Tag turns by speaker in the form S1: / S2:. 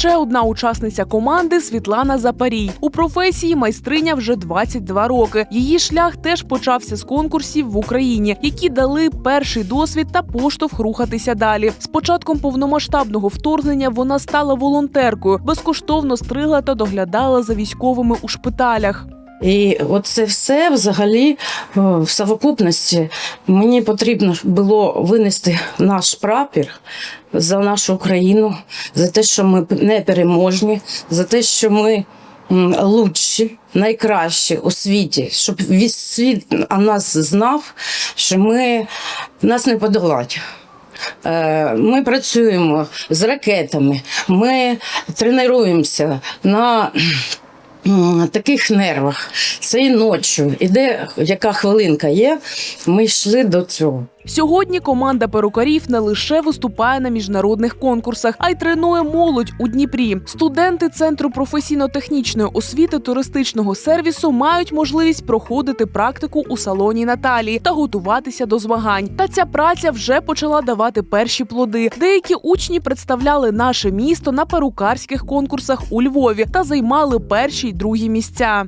S1: Ще одна учасниця команди Світлана Запарій. У професії майстриня вже 22 роки. Її шлях теж почався з конкурсів в Україні, які дали перший досвід та поштовх рухатися далі. З початком повномасштабного вторгнення вона стала волонтеркою, безкоштовно стригла та доглядала за військовими у шпиталях.
S2: І оце все взагалі е, в совокупності мені потрібно було винести наш прапір за нашу Україну, за те, що ми непереможні, за те, що ми лучші, найкращі у світі, щоб весь світ о нас знав, що ми нас не подолать. Е, Ми працюємо з ракетами, ми тренуємося на таких нервах. Це і ночі, і де яка хвилинка є, ми йшли до цього.
S1: Сьогодні команда перукарів не лише виступає на міжнародних конкурсах, а й тренує молодь у Дніпрі. Студенти центру професійно-технічної освіти туристичного сервісу мають можливість проходити практику у салоні Наталії та готуватися до змагань. Та ця праця вже почала давати перші плоди. Деякі учні представляли наше місто на перукарських конкурсах у Львові та займали перші й другі місця.